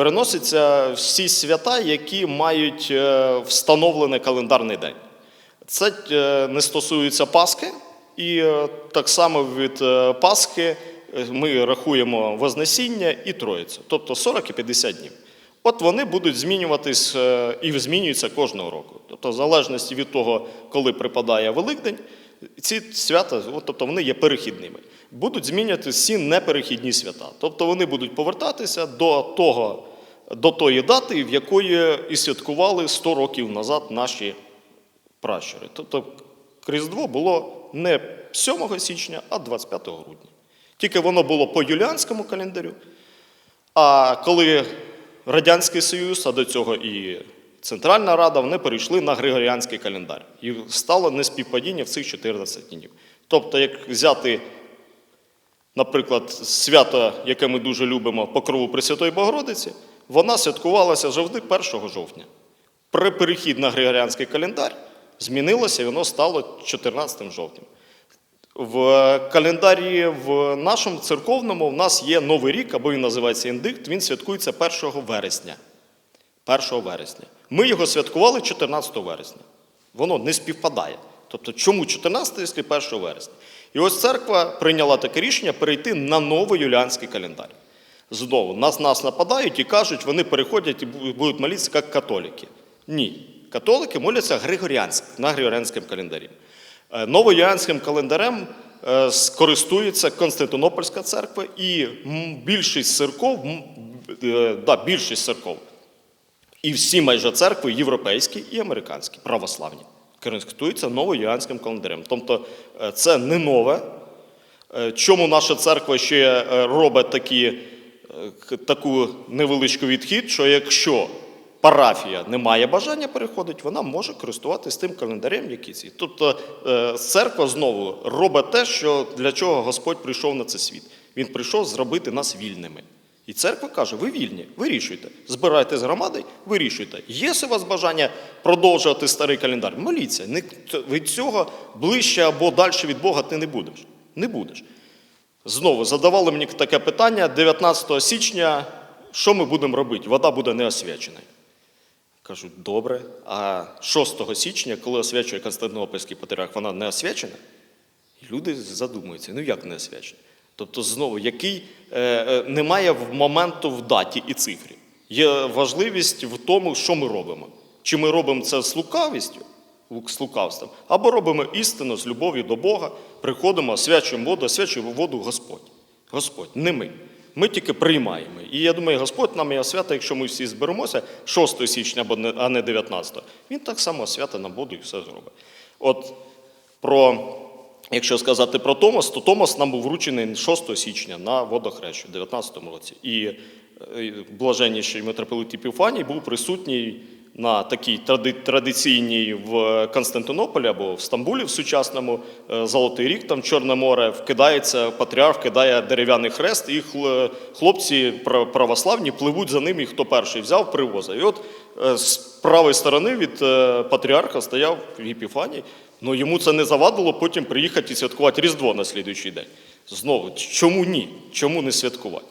переносяться всі свята, які мають е, встановлений календарний день. Це е, не стосується Пасхи, і е, так само від Пасхи ми рахуємо Вознесіння і Троїцю, тобто 40 і 50 днів. От вони будуть змінюватись і змінюються кожного року. Тобто, в залежності від того, коли припадає Великдень, ці свята, тобто вони є перехідними. Будуть змінювати всі неперехідні свята. Тобто вони будуть повертатися до того, до тої дати, в якої і святкували 100 років назад наші пращури. Тобто Різдво було не 7 січня, а 25 грудня. Тільки воно було по юліанському календарю. А коли Радянський Союз, а до цього і Центральна Рада, вони перейшли на Григоріанський календар. І стало неспівпадіння в цих 14 днів. Тобто, як взяти, наприклад, свято, яке ми дуже любимо, Покрову Пресвятої Богородиці, вона святкувалася завжди 1 жовтня. При перехід на Григоріанський календар змінилося, і воно стало 14 жовтня. В календарі в нашому церковному в нас є Новий рік, або він називається індикт, він святкується 1 вересня. 1 вересня. Ми його святкували 14 вересня. Воно не співпадає. Тобто, чому 14, якщо 1 вересня? І ось церква прийняла таке рішення перейти на новий юліанський календар. Знову нас, нас нападають і кажуть, вони переходять і будуть молитися як католики. Ні. Католики моляться Григоріанськ, на Григоріанському календарі. Е, Новоюліанським календарем е, скористується Константинопольська церква і більшість церков, е, да, більшість церков, і всі майже церкви європейські і американські, православні, користуються новоюліанським календарем. Тобто це не нове. Чому наша церква ще робить такі, таку невеличку відхід, що якщо парафія не має бажання переходити, вона може користуватися тим календарем, який ці. Тобто е, церква знову робить те, що для чого Господь прийшов на цей світ. Він прийшов зробити нас вільними. І церква каже: ви вільні, вирішуйте. Збирайте з громади, вирішуйте. Є у вас бажання продовжувати старий календар? Моліться. Від цього ближче або далі від Бога ти не будеш. Не будеш. Знову задавали мені таке питання 19 січня, що ми будемо робити? Вода буде не освячена. Кажу, добре. А 6 січня, коли освячує Константинопольський патріарх, вона не освячена? Люди задумуються, ну як не освячена? Тобто, знову, який е, е, немає в моменту в даті і цифрі. Є важливість в тому, що ми робимо. Чи ми робимо це з лукавістю, з лукавством, або робимо істину з любов'ю до Бога, приходимо, освячуємо воду, освячує воду Господь. Господь, не ми. Ми тільки приймаємо. І я думаю, Господь нам і освята, якщо ми всі зберемося 6 січня, а не 19. Він так само освята нам воду і все зробить. От про, якщо сказати про Томос, то Томос нам був вручений 6 січня на водохрещу в 19 році. І е, блаженніший митрополит Епіфаній був присутній на такій тради- традиційній в Константинополі або в Стамбулі в сучасному е, Золотий рік, там Чорне море, вкидається, патріарх кидає дерев'яний хрест, і хлопці православні пливуть за ним, і хто перший взяв, привозив. І от е, з правої сторони від е, патріарха стояв Епіфаній, Ну йому це не завадило потім приїхати і святкувати Різдво на слідуючий день. Знову, чому ні? Чому не святкувати?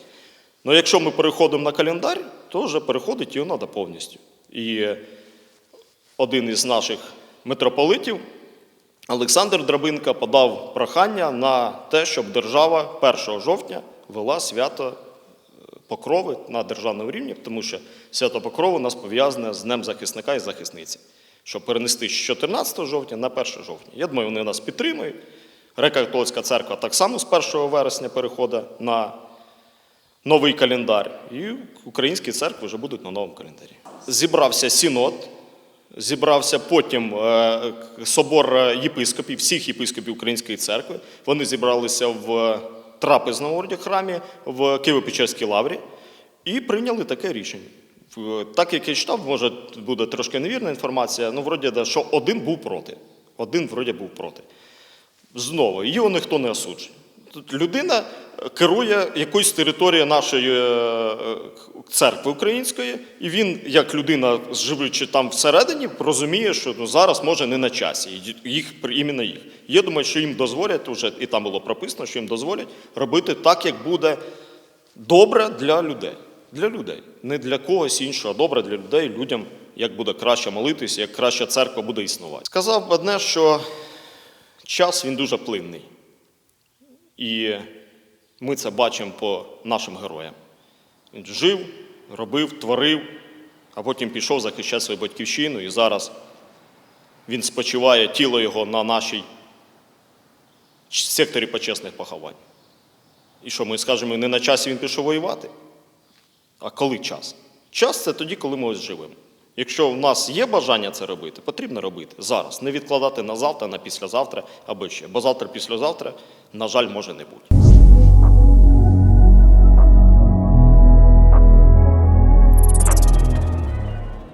Ну, якщо ми переходимо на календар, то вже переходить його треба повністю. І один із наших митрополитів, Олександр Драбинка, подав прохання на те, щоб держава 1 жовтня вела свято е, Покрови на державному рівні, тому що свято Покрови у нас пов'язане з Днем захисника і захисниці, щоб перенести з 14 жовтня на 1 жовтня. Я думаю, вони нас підтримують. Греко-католицька церква так само з 1 вересня переходить на новий календар, і українські церкви вже будуть на новому календарі. Зібрався синод, зібрався потім е, собор єпископів, всіх єпископів Української церкви. Вони зібралися в трапезному вроді храмі в Києво-Печерській лаврі і прийняли таке рішення. Так як я читав, може буде трошки невірна інформація, ну вроді що один був проти. Один вроді був проти. Знову, його ніхто не осуджує. Тут людина керує якоюсь територією нашої е, е, церкви української, і він, як людина, живучи там всередині, розуміє, що ну, зараз може не на часі, їх, іменно їх. Я думаю, що їм дозволять, вже і там було прописано, що їм дозволять робити так, як буде добре для людей. Для людей. Не для когось іншого, а добре для людей, людям, як буде краще молитися, як краще церква буде існувати. Сказав одне, що час він дуже плинний. І ми це бачимо по нашим героям. Він жив, робив, творив, а потім пішов захищати свою батьківщину, і зараз він спочиває тіло його на нашій секторі почесних поховань. І що ми скажемо, не на часі він пішов воювати? А коли час? Час це тоді, коли ми ось живемо. Якщо в нас є бажання це робити, потрібно робити зараз, не відкладати на завтра, на післязавтра або ще. Бо завтра, післязавтра, на жаль, може не бути.